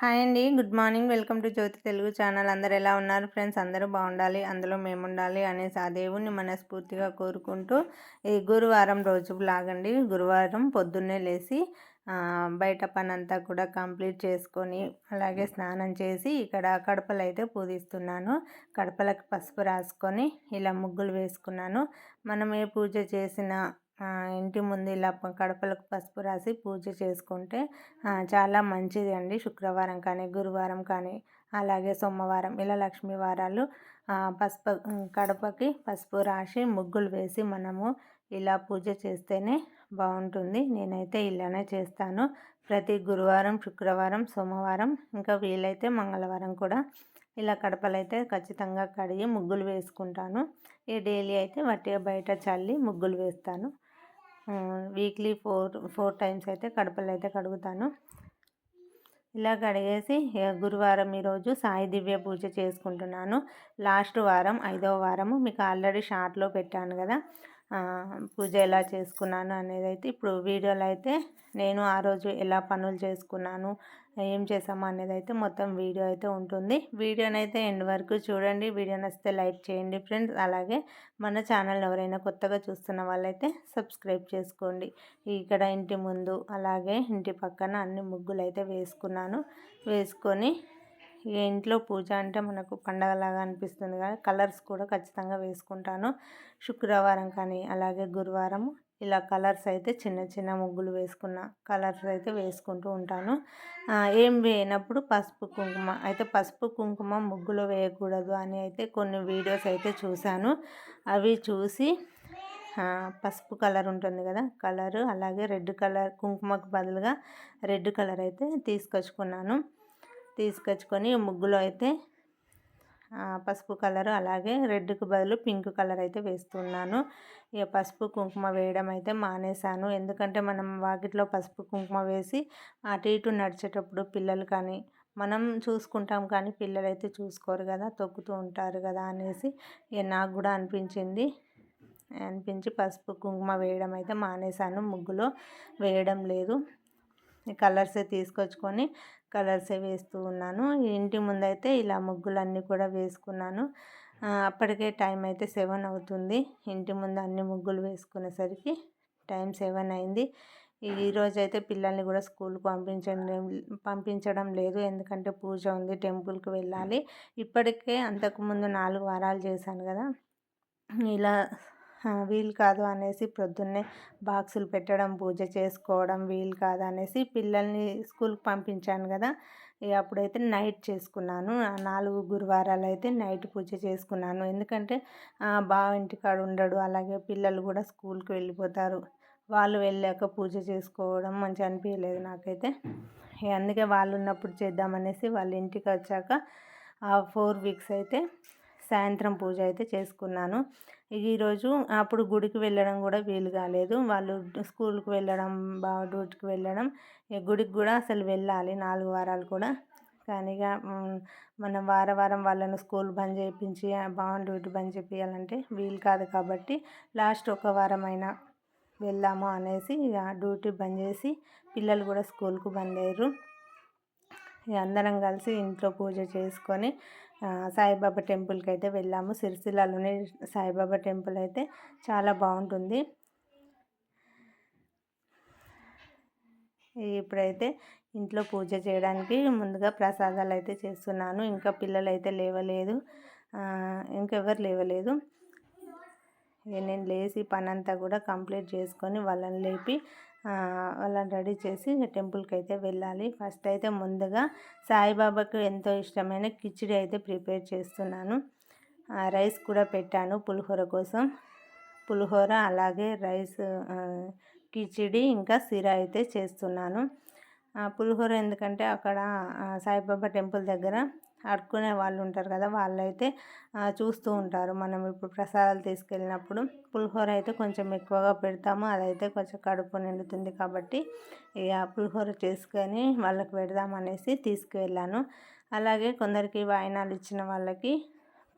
Hi అండి. Good morning. Welcome to Jyothi Telugu channel. అందరు ఎలా ఉన్నారు? ఫ్రెండ్స్ అందరూ బాగుండాలి. అందులో మేము ఉండాలి అనేసి ఆ దేవుణ్ణి మనస్ఫూర్తిగా కోరుకుంటూ ఈ గురువారం రోజు లాగండి గురువారం పొద్దున్నే లేచి బయట పని అంతా కూడా కంప్లీట్ చేసుకొని అలాగే స్నానం చేసి ఇక్కడ కడపలు అయితే పూజిస్తున్నాను. కడపలకు పసుపు రాసుకొని ఇలా ముగ్గులు వేసుకున్నాను. మనం ఏ పూజ చేసిన ఇంటి ముందు ఇలా కడపలకు పసుపు రాసి పూజ చేసుకుంటే చాలా మంచిది అండి. శుక్రవారం కానీ గురువారం కానీ అలాగే సోమవారం ఇలా లక్ష్మీ వారాలు పసుపు కడపకి పసుపు రాసి ముగ్గులు వేసి మనము ఇలా పూజ చేస్తేనే బాగుంటుంది. నేనైతే ఇలానే చేస్తాను. ప్రతి గురువారం శుక్రవారం సోమవారం ఇంకా వీలైతే మంగళవారం కూడా ఇలా కడపలైతే ఖచ్చితంగా కడిగి ముగ్గులు వేసుకుంటాను. ఈ డైలీ అయితే వట్టిగా బయట చల్లి ముగ్గులు వేస్తాను. వీక్లీ ఫోర్ ఫోర్ టైమ్స్ అయితే కడపలు అయితే కడుగుతాను. ఇలా కడిగేసి గురువారం ఈరోజు సాయి దివ్య పూజ చేసుకుంటున్నాను. లాస్ట్ వారం ఐదవ వారము మీకు ఆల్రెడీ షార్ట్లో పెట్టాను కదా. పూజ ఎలా చేసుకున్నాను అనేది అయితే ఇప్పుడు వీడియోలో అయితే నేను ఆ రోజు ఎలా పనులు చేసుకున్నాను ఏం చేసాము అనేది అయితే మొత్తం వీడియో అయితే ఉంటుంది. వీడియోని అయితే ఎండ్ వరకు చూడండి. వీడియో నచ్చితే లైక్ చేయండి ఫ్రెండ్స్. అలాగే మన ఛానల్ ఎవరైనా కొత్తగా చూస్తున్న వాళ్ళైతే సబ్స్క్రైబ్ చేసుకోండి. ఇక్కడ ఇంటి ముందు అలాగే ఇంటి పక్కన అన్ని ముగ్గులు అయితే వేసుకున్నాను. వేసుకొని ఇంట్లో పూజ అంటే మనకు పండగలాగా అనిపిస్తుంది కానీ కలర్స్ కూడా ఖచ్చితంగా వేసుకుంటాను. శుక్రవారం కానీ అలాగే గురువారం ఇలా కలర్స్ అయితే చిన్న చిన్న ముగ్గులు వేసుకున్న కలర్స్ అయితే వేసుకుంటూ ఉంటాను. ఏం వేయనప్పుడు పసుపు కుంకుమ. అయితే పసుపు కుంకుమ ముగ్గులు వేయకూడదు అని అయితే కొన్ని వీడియోస్ అయితే చూశాను. అవి చూసి పసుపు కలర్ ఉంటుంది కదా కలరు అలాగే రెడ్ కలర్ కుంకుమకు బదులుగా రెడ్ కలర్ అయితే తీసుకొచ్చుకున్నాను. తీసుకొచ్చుకొని ముగ్గులో అయితే పసుపు కలర్ అలాగే రెడ్కి బదులు పింక్ కలర్ అయితే వేస్తున్నాను. ఇక పసుపు కుంకుమ వేయడం అయితే మానేశాను. ఎందుకంటే మనం వాకిట్లో పసుపు కుంకుమ వేసి అటు ఇటు నడిచేటప్పుడు పిల్లలు కానీ మనం చూసుకుంటాం కానీ పిల్లలు అయితే చూసుకోరు కదా తొక్కుతూ ఉంటారు కదా అనేసి ఇక నాకు కూడా అనిపించింది. అనిపించి పసుపు కుంకుమ వేయడం అయితే మానేశాను. ముగ్గులో వేయడం లేదు. కలర్సే తీసుకొచ్చుకొని కలర్సే వేస్తూ ఉన్నాను. ఇంటి ముందైతే ఇలా ముగ్గులన్నీ కూడా వేసుకున్నాను. అప్పటికే టైం అయితే సెవెన్ అవుతుంది. ఇంటి ముందు అన్ని ముగ్గులు వేసుకునేసరికి టైం సెవెన్ అయింది. ఈరోజు అయితే పిల్లల్ని కూడా స్కూల్కి పంపించడం పంపించడం లేదు. ఎందుకంటే పూజ ఉంది టెంపుల్కి వెళ్ళాలి. ఇప్పటికే అంతకుముందు నాలుగు వారాలు చేశాను కదా. ఇలా వీలు కాదు అనేసి ప్రొద్దున్నే బాక్సులు పెట్టడం పూజ చేసుకోవడం వీలు కాదు అనేసి పిల్లల్ని స్కూల్కి పంపించాను కదా. అప్పుడైతే నైట్ చేసుకున్నాను. నాలుగు గురువారాలు అయితే నైట్ పూజ చేసుకున్నాను. ఎందుకంటే బావ ఇంటికాడు ఉండడు. అలాగే పిల్లలు కూడా స్కూల్కి వెళ్ళిపోతారు. వాళ్ళు వెళ్ళాక పూజ చేసుకోవడం మంచి అనిపించలేదు నాకైతే. అందుకే వాళ్ళు ఉన్నప్పుడు చేద్దామనేసి వాళ్ళ ఇంటికి వచ్చాక ఆ ఫోర్ వీక్స్ అయితే సాయంత్రం పూజ అయితే చేసుకున్నాను. ఈరోజు అప్పుడు గుడికి వెళ్ళడం కూడా వీలు కాలేదు. వాళ్ళు స్కూల్కి వెళ్ళడం బాగా డ్యూటీకి వెళ్ళడం గుడికి కూడా అసలు వెళ్ళాలి. నాలుగు వారాలు కూడా. కానీ ఇక మనం వార వారం వాళ్ళను స్కూల్ బంద్ చేయించి బాగా డ్యూటీ బంద్ చేయించాలంటే వీలు కాదు కాబట్టి లాస్ట్ ఒక వారం అయినా వెళ్దాము అనేసి ఇక డ్యూటీ బంద్ చేసి పిల్లలు కూడా స్కూల్కు బంద్ అయ్యారు. అందరం కలిసి ఇంట్లో పూజ చేసుకొని సాయిబాబా టెంపుల్కి అయితే వెళ్ళాము. సిరిసిల్లలోనే సాయిబాబా టెంపుల్ అయితే చాలా బాగుంటుంది. ఇప్పుడైతే ఇంట్లో పూజ చేయడానికి ముందుగా ప్రసాదాలు అయితే చేస్తున్నాను. ఇంకా పిల్లలు అయితే లేవలేదు ఇంకెవరు లేవలేదు. నేను లేచి పని అంతా కూడా కంప్లీట్ చేసుకొని వాళ్ళని లేపి వాళ్ళని రెడీ చేసి టెంపుల్కి అయితే వెళ్ళాలి. ఫస్ట్ అయితే ముందుగా సాయిబాబాకు ఎంతో ఇష్టమైన కిచిడి అయితే ప్రిపేర్ చేస్తున్నాను. రైస్ కూడా పెట్టాను పులిహోర కోసం. పులిహోర అలాగే రైస్ కిచిడి ఇంకా సిరా అయితే చేస్తున్నాను. పులిహోర ఎందుకంటే అక్కడ సాయిబాబా టెంపుల్ దగ్గర అడుక్కునే వాళ్ళు ఉంటారు కదా వాళ్ళైతే చూస్తూ ఉంటారు. మనం ఇప్పుడు ప్రసాదాలు తీసుకెళ్ళినప్పుడు పులిహోర అయితే కొంచెం ఎక్కువగా పెడతాము. అదైతే కొంచెం కడుపు నిండుతుంది కాబట్టి ఇక పులిహోర చేసుకొని వాళ్ళకి పెడదామనేసి తీసుకువెళ్ళాను. అలాగే కొందరికి వాయినాలు ఇచ్చిన వాళ్ళకి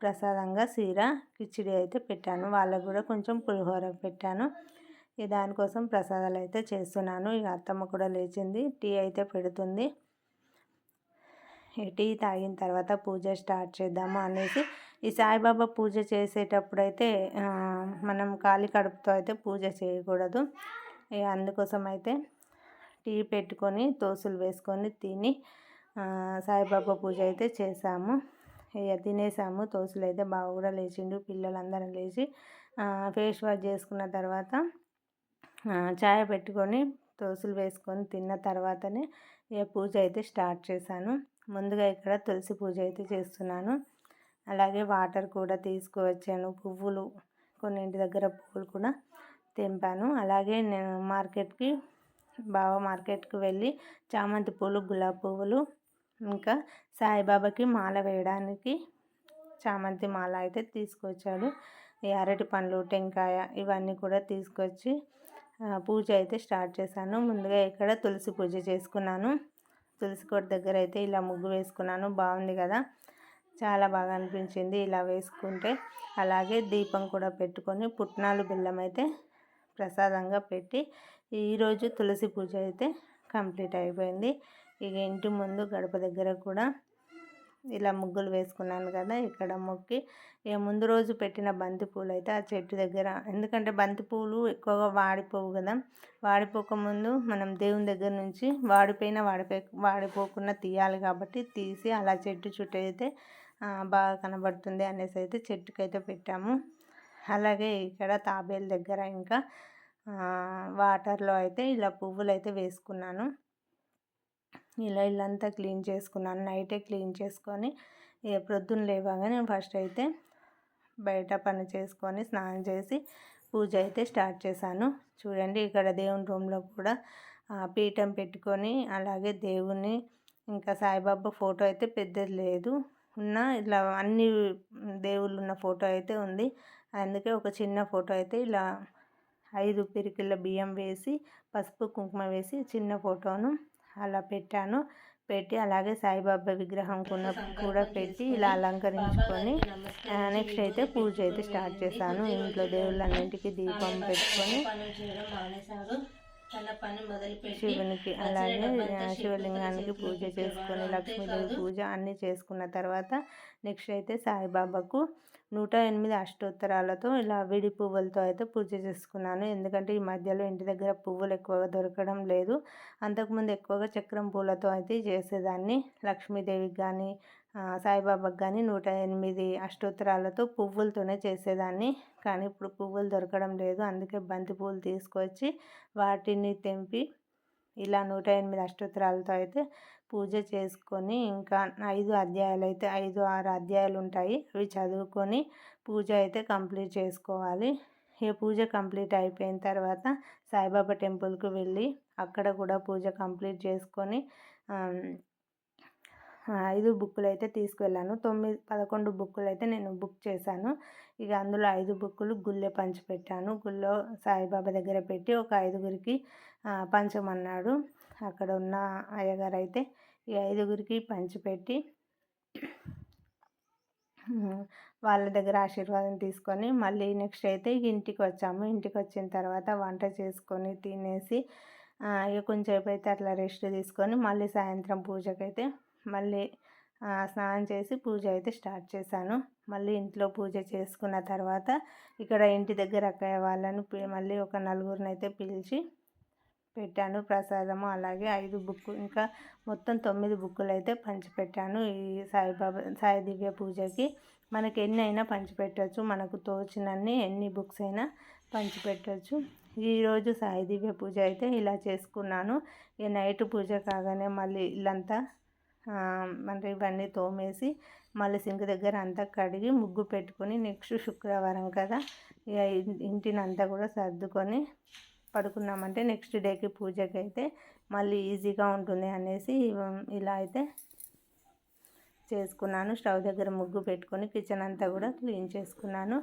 ప్రసాదంగా సీర కిచిడి అయితే పెట్టాను. వాళ్ళకు కూడా కొంచెం పులిహోర పెట్టాను. దానికోసం ప్రసాదాలు అయితే చేస్తున్నాను. ఇక అత్తమ్మ కూడా లేచింది. టీ అయితే పెడుతుంది. టీ తాగిన తర్వాత పూజ స్టార్ట్ చేద్దాము అనేసి ఈ సాయిబాబా పూజ చేసేటప్పుడు అయితే మనం ఖాళీ కడుపుతో అయితే పూజ చేయకూడదు. అందుకోసం అయితే టీ పెట్టుకొని తోసులు వేసుకొని తిని సాయిబాబా పూజ అయితే చేసాము. ఇక తినేసాము. తోసులు అయితే బాగా కూడా లేచిండు. పిల్లలందరం లేచి ఫేస్ వాష్ చేసుకున్న తర్వాత చాయ పెట్టుకొని తోసులు వేసుకొని తిన్న తర్వాతనే ఇక పూజ అయితే స్టార్ట్ చేశాను. ముందుగా ఇక్కడ తులసి పూజ అయితే చేస్తున్నాను. అలాగే వాటర్ కూడా తీసుకువచ్చాను. పువ్వులు కొన్నింటి దగ్గర పువ్వులు కూడా తెంపాను. అలాగే నేను మార్కెట్కి బాగా మార్కెట్కి వెళ్ళి చామంతి పూలు గులాబీ పువ్వులు ఇంకా సాయిబాబాకి మాల వేయడానికి చామంతి మాల అయితే తీసుకొచ్చాడు. ఈ అరటి పండ్లు టెంకాయ ఇవన్నీ కూడా తీసుకొచ్చి పూజ అయితే స్టార్ట్ చేశాను. ముందుగా ఇక్కడ తులసి పూజ చేసుకున్నాను. తులసికోట దగ్గర అయితే ఇలా ముగ్గు వేసుకున్నాను. బాగుంది కదా? చాలా బాగా అనిపించింది ఇలా వేసుకుంటే. అలాగే దీపం కూడా పెట్టుకొని పుట్నాలు బెల్లం అయితే ప్రసాదంగా పెట్టి ఈరోజు తులసి పూజ అయితే కంప్లీట్ అయిపోయింది. ఇక ఇంటి ముందు గడప దగ్గర కూడా ఇలా ముగ్గులు వేసుకున్నాను కదా ఇక్కడ మొక్కి. ఇక ముందు రోజు పెట్టిన బంతి పూలు అయితే ఆ చెట్టు దగ్గర. ఎందుకంటే బంతి పూలు ఎక్కువగా వాడిపోవు కదా. వాడిపోకముందు మనం దేవుని దగ్గర నుంచి వాడిపోయిన వాడిపోయి వాడిపోకుండా తీయాలి కాబట్టి తీసి అలా చెట్టు చుట్టూ అయితే బాగా కనబడుతుంది అనేసి అయితే చెట్టుకైతే పెట్టాము. అలాగే ఇక్కడ తాబేలు దగ్గర ఇంకా వాటర్లో అయితే ఇలా పువ్వులు అయితే వేసుకున్నాను. ఇలా ఇల్లంతా క్లీన్ చేసుకున్నాను. నైటే క్లీన్ చేసుకొని ప్రొద్దున లేవగానే ఫస్ట్ అయితే బయట పని చేసుకొని స్నానం చేసి పూజ అయితే స్టార్ట్ చేశాను. చూడండి ఇక్కడ దేవుని రూమ్లో కూడా పీఠం పెట్టుకొని అలాగే దేవుని ఇంకా సాయిబాబా ఫోటో అయితే పెద్దది లేదు. ఉన్న ఇట్లా అన్ని దేవుళ్ళు ఉన్న ఫోటో అయితే ఉంది. అందుకే ఒక చిన్న ఫోటో అయితే ఇలా ఐదు పిరికిళ్ళ బియ్యం వేసి పసుపు కుంకుమ వేసి చిన్న ఫోటోను అలా పెట్టాను. పెట్టి అలాగే సాయిబాబా విగ్రహం కూడా పెట్టి ఇలా అలంకరించుకొని నెక్స్ట్ అయితే పూజ అయితే స్టార్ట్ చేశాను. ఇంట్లో దేవుళ్ళన్నింటికి దీపం పెట్టుకొని శివునికి అలాగే శివలింగానికి పూజ చేసుకొని లక్ష్మీదేవి పూజ అన్నీ చేసుకున్న తర్వాత నెక్స్ట్ అయితే సాయిబాబాకు నూట ఎనిమిది అష్టోత్తరాలతో ఇలా విడి పువ్వులతో అయితే పూజ చేసుకున్నాను. ఎందుకంటే ఈ మధ్యలో ఇంటి దగ్గర పువ్వులు ఎక్కువగా దొరకడం లేదు. అంతకుముందు ఎక్కువగా చక్రం పూలతో అయితే చేసేదాన్ని. లక్ష్మీదేవికి కానీ సాయిబాబాకి కానీ నూట ఎనిమిది అష్టోత్తరాలతో పువ్వులతోనే చేసేదాన్ని. కానీ ఇప్పుడు పువ్వులు దొరకడం లేదు. అందుకే బంతి పువ్వులు తీసుకొచ్చి వాటిని తెంపి ఇలా నూట ఎనిమిది అష్టోత్తరాలతో అయితే పూజ చేసుకొని ఇంకా ఐదు అధ్యాయాలు అయితే ఐదు ఆరు అధ్యాయాలు ఉంటాయి అవి చదువుకొని పూజ అయితే కంప్లీట్ చేసుకోవాలి. ఈ పూజ కంప్లీట్ అయిపోయిన తర్వాత సాయిబాబా టెంపుల్కి వెళ్ళి అక్కడ కూడా పూజ కంప్లీట్ చేసుకొని ఐదు బుక్కులు అయితే తీసుకువెళ్ళాను. తొమ్మిది పదకొండు బుక్కులు అయితే నేను బుక్ చేశాను. ఇక అందులో ఐదు బుక్కులు గుళ్ళె పంచి పెట్టాను. గుళ్ళో సాయిబాబా దగ్గర పెట్టి ఒక ఐదుగురికి పంచమన్నాడు. అక్కడ ఉన్న అయ్యగారు అయితే ఈ ఐదుగురికి పంచిపెట్టి వాళ్ళ దగ్గర ఆశీర్వాదం తీసుకొని మళ్ళీ నెక్స్ట్ అయితే ఇంటికి వచ్చాము ఇంటికి వచ్చిన తర్వాత వంట చేసుకొని తినేసి ఇక కొంచెంసేపు అయితే అట్లా రెస్ట్ తీసుకొని మళ్ళీ సాయంత్రం పూజకైతే మళ్ళీ స్నానం చేసి పూజ అయితే స్టార్ట్ చేశాను. మళ్ళీ ఇంట్లో పూజ చేసుకున్న తర్వాత ఇక్కడ ఇంటి దగ్గర అక్కయ్య వాళ్ళని మళ్ళీ ఒక నలుగురిని అయితే పిలిచి పెట్టాను ప్రసాదము. అలాగే ఐదు బుక్ ఇంకా మొత్తం తొమ్మిది బుక్కులు అయితే పంచిపెట్టాను ఈ సాయిబాబా సాయి దివ్య పూజకి. మనకి ఎన్ని అయినా పంచిపెట్టవచ్చు మనకు తోచినన్ని ఎన్ని బుక్స్ అయినా పంచిపెట్టవచ్చు ఈరోజు సాయి దివ్య పూజ అయితే ఇలా చేసుకున్నాను. ఇక నైట్ పూజ కాగానే మళ్ళీ ఇల్లంతా అంటే ఇవన్నీ తోమేసి మళ్ళీ సింక్ దగ్గర అంతా కడిగి ముగ్గు పెట్టుకొని నెక్స్ట్ శుక్రవారం కదా ఇక ఇంటిని అంతా కూడా సర్దుకొని పడుకున్నామంటే నెక్స్ట్ డేకి పూజకి అయితే మళ్ళీ ఈజీగా ఉంటుంది అనేసి ఇలా అయితే చేసుకున్నాను. స్టవ్ దగ్గర ముగ్గు పెట్టుకొని కిచెన్ అంతా కూడా క్లీన్ చేసుకున్నాను.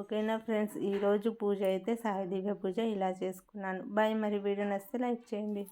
ఓకేనా ఫ్రెండ్స్? ఈరోజు పూజ అయితే సాయి దివ్య పూజ ఇలా చేసుకున్నాను. బాయ్. మరి వీడియో నచ్చితే లైక్ చేయండి.